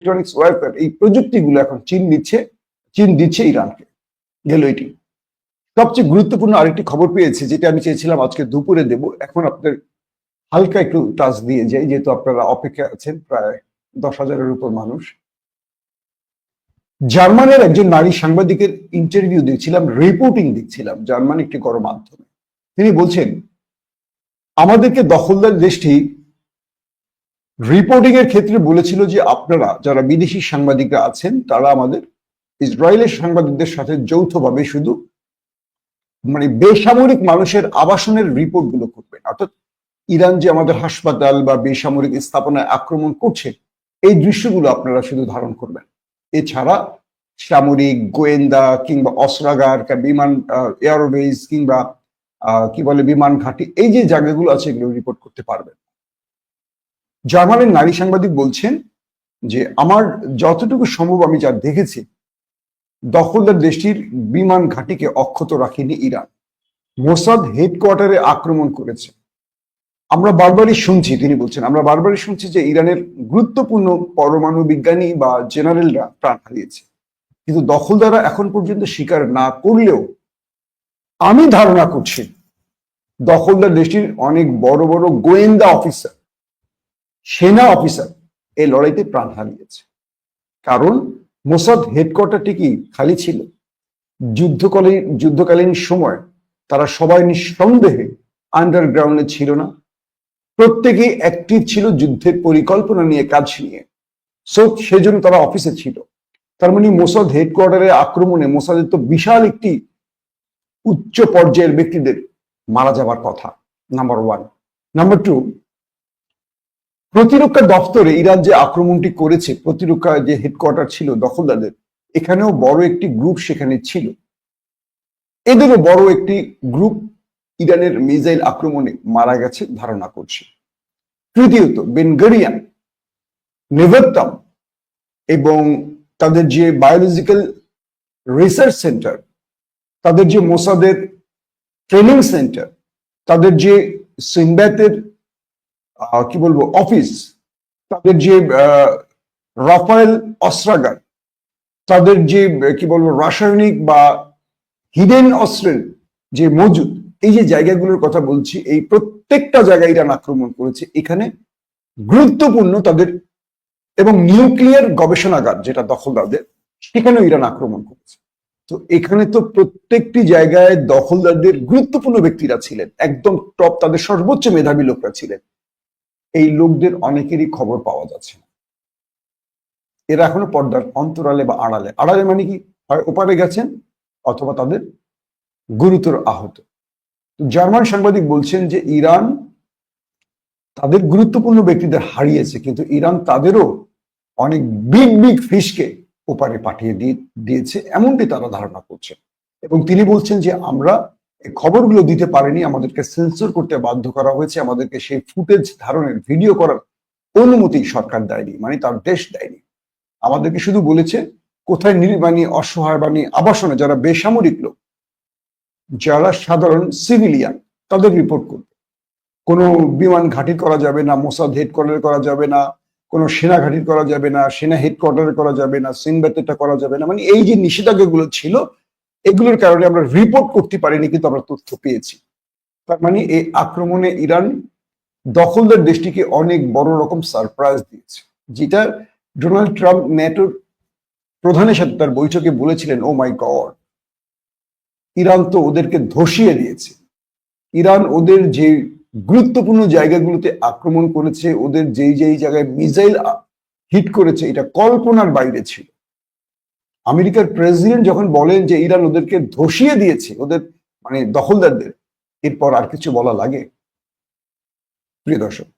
Electronics warfare এই প্রযুক্তিগুলো এখন চীন দিচ্ছে চীন দিচ্ছে ইরানকে, গেল এটি। সবচেয়ে গুরুত্বপূর্ণ আরেকটি খবর পেয়েছি, যেটা আমি চেয়েছিলাম আজকে দুপুরে দেব। এখন আপনাদের হালকা একটু টাচ দিয়ে যাই, যেহেতু আপনারা অপেক্ষা আছেন, প্রায় দশ হাজারের উপর মানুষ। জার্মানের একজন নারী সাংবাদিকের ইন্টারভিউ দেখছিলাম রিপোর্টিং দেখছিলাম জার্মান একটি গণমাধ্যমে। তিনি বলছেন, আমাদেরকে দখলদার দেশটি রিপোর্টিং এর ক্ষেত্রে বলেছিল যে আপনারা যারা বিদেশি সাংবাদিকরা আছেন, তারা আমাদের ইসরায়েলের সাংবাদিকদের সাথে যৌথভাবে শুধু মানে বেসামরিক মানুষের আবাসনের রিপোর্টগুলো করবেন। অর্থাৎ ইরান যে আমাদের হাসপাতাল বা বেসামরিক স্থাপনায় আক্রমণ করছে, এই দৃশ্যগুলো আপনারা শুধু ধারণ করবেন। এছাড়া সামরিক গোয়েন্দা কিংবা অস্ত্রাগার বিমান এয়ারবেস কিংবা কি বলে বিমান ঘাঁটি, এই যে জায়গাগুলো আছে, এগুলো রিপোর্ট করতে পারবেন। জার্মানের নারী সাংবাদিক বলছেন যে, আমার যতটুকু সম্ভব আমি যা দেখেছি, দখলদার দেশটির বিমান ঘাঁটিকে অক্ষত রাখেনি ইরান। মোসাদ হেডকোয়ার্টারে আক্রমণ করেছে। আমরা বারবারই শুনছি, তিনি বলছেন, আমরা বারবারই শুনছি যে ইরানের গুরুত্বপূর্ণ পরমাণু বিজ্ঞানী বা জেনারেলরা প্রাণ হারিয়েছে। কিন্তু দখলদাররা এখন পর্যন্ত স্বীকার না করলেও আমি ধারণা করছি, দখলদার দেশটির অনেক বড় বড় গোয়েন্দা অফিসার সেনা অফিসার এই লড়াইতে প্রাণ হারিয়েছে। কারণ মোসাদ হেডকোয়ার্টারটি কি খালি ছিল। যুদ্ধকালীন যুদ্ধকালীন সময় তারা সবাই নিঃসন্দেহে আন্ডারগ্রাউন্ডে ছিল না। প্রত্যেকে অ্যাক্টিভ ছিল যুদ্ধের পরিকল্পনা নিয়ে, কাজ নিয়ে। সো সেজন্য তারা অফিসে ছিল। তার মানে মোসাদ হেডকোয়ার্টারে আক্রমণে মোসাদের তো বিশাল একটি উচ্চ পর্যায়ের ব্যক্তিদের মারা যাবার কথা নাম্বার ওয়ান নাম্বার টু প্রতিরক্ষা দপ্তরে ইরান যে আক্রমণটি করেছে, প্রতিরক্ষা যে হেডকোয়ার্টার ছিল, দখলদারদের, এখানেও বড় একটি গ্রুপ সেখানে ছিল। এদেরও বড় একটি গ্রুপ ইরানের মিসাইল আক্রমণে মারা গেছে ধারণা করছে। তৃতীয়ত, বেনগরিয়ান নেভেত্তাম এবং তাদের যে বায়োলজিক্যাল রিসার্চ সেন্টার তাদের যে মোসাদের ট্রেনিং সেন্টার তাদের যে সিনব্যাতের কি বলব অফিস তাদের যে রাফায়েল অস্ত্রাগার, তাদের যে, কি বলব, রাসায়নিক বা হিডেন অস্ত্রের যে মজুদ, এই যে জায়গাগুলোর কথা বলছি, এই প্রত্যেকটা জায়গায় ইরান আক্রমণ করেছে, এখানে গুরুত্বপূর্ণ তাদের এবং নিউক্লিয়ার গবেষণাগার যেটা দখলদারদের, সেখানেও ইরান আক্রমণ করেছে। তো এখানে তো প্রত্যেকটি জায়গায় দখলদারদের গুরুত্বপূর্ণ ব্যক্তিরা ছিলেন, একদম টপ তাদের সর্বোচ্চ মেধাবী লোকরা ছিলেন। এই লোকদের অনেকেরই খবর পাওয়া যাচ্ছে না। এরা এখনও পর্দার অন্তরালে বা আড়ালে। আড়ালে মানে কি? হয় ওপারে গেছেন অথবা তাদের গুরুতর আহত। জার্মান সাংবাদিক বলছেন যে ইরান তাদের গুরুত্বপূর্ণ ব্যক্তিদের হারিয়েছে, কিন্তু ইরান তাদেরও অনেক বিগ বিগ ফিশকে ওপারে পাঠিয়ে দিয়ে, দিয়েছে, এমনটি তারা ধারণা করছে এবং তিনি বলছেন যে আমরা খবরগুলো দিতে পারেনি, আমাদেরকে সেন্সর করতে বাধ্য করা হয়েছে, আমাদেরকে সেই ফুটেজ ধারণের ভিডিও করার অনুমতি সরকার দেয়নি মানে তার দেশ দেয়নি। আমাদেরকে শুধু বলেছে, কোথায় নির্মাণী অসহায় বাণী, আবাসনে যারা বেসামরিক লোক, যারা সাধারণ সিভিলিয়ান তাদের রিপোর্ট করবে। কোনো বিমান ঘাঁটি করা যাবে না, মোসাদ হেডকোয়ার্টারে করা যাবে না, কোনো সেনা ঘাঁটি করা যাবে না, সেনা হেডকোয়ার্টারে করা যাবে না সিনবেতেটা করা যাবে না মানে এই যে নিষেধাজ্ঞাগুলো ছিল এগুলোর কারণে আমরা রিপোর্ট করতে পারিনি, কিন্তু আমরা তথ্য পেয়েছি। তার মানে এই আক্রমণে ইরান দখলদার দেশটিকে অনেক বড় রকম সারপ্রাইজ দিয়েছে, যেটা ডোনাল্ড ট্রাম্প ন্যাটোর প্রধানের সাথে তার বৈঠকে বলেছিলেন ও মাই গড ইরান তো ওদেরকে ধসিয়ে দিয়েছে। ইরান ওদের যে গুরুত্বপূর্ণ জায়গাগুলোতে আক্রমণ করেছে, ওদের যেই যেই জায়গায় মিসাইল হিট করেছে, এটা কল্পনার বাইরে ছিল। আমেরিকার প্রেসিডেন্ট যখন বলেন যে ইরান ওদেরকে ধসিয়ে দিয়েছে, ওদের মানে দখলদারদের, এরপর আর কিছু বলা লাগে? প্রিয় দর্শক,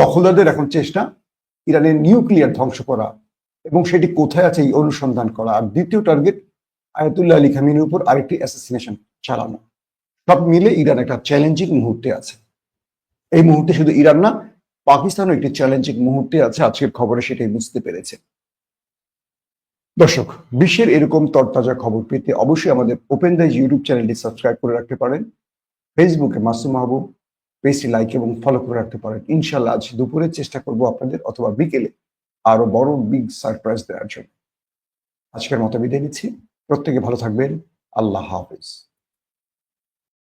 দখলদারদের এখন চেষ্টা ইরানের নিউক্লিয়ার ধ্বংস করা এবং সেটি কোথায় আছে এই অনুসন্ধান করা। আর দ্বিতীয় টার্গেট, আয়াতুল্লাহ আলী খামিনের উপর আরেকটি অ্যাসাসিনেশন চালানো। সব মিলে ইরান একটা চ্যালেঞ্জিং মুহূর্তে আছে। এই মুহূর্তে শুধু ইরান না পাকিস্তানও একটি চ্যালেঞ্জিং মুহূর্তে আছে, আজকের খবরে সেটাই বুঝতে পেরেছে। দর্শক, বিশ্বের এরকম তরতাজা খবর পেতে অবশ্যই আমাদের ওপেন দাইজ ইউটিউব চ্যানেলটি সাবস্ক্রাইব করে রাখতে পারেন। ফেসবুকে মাসুম মাহবুব, পেজটি লাইক এবং ফলো করে রাখতে পারেন। ইনশাল্লাহ আজ দুপুরে চেষ্টা করব আপনাদের অথবা বিকেলে আরও বড় বিগ সারপ্রাইজ দেওয়ার জন্য। আজকের মতো বিদায় নিচ্ছি। প্রত্যেকে ভালো থাকবেন। আল্লাহ হাফিজ।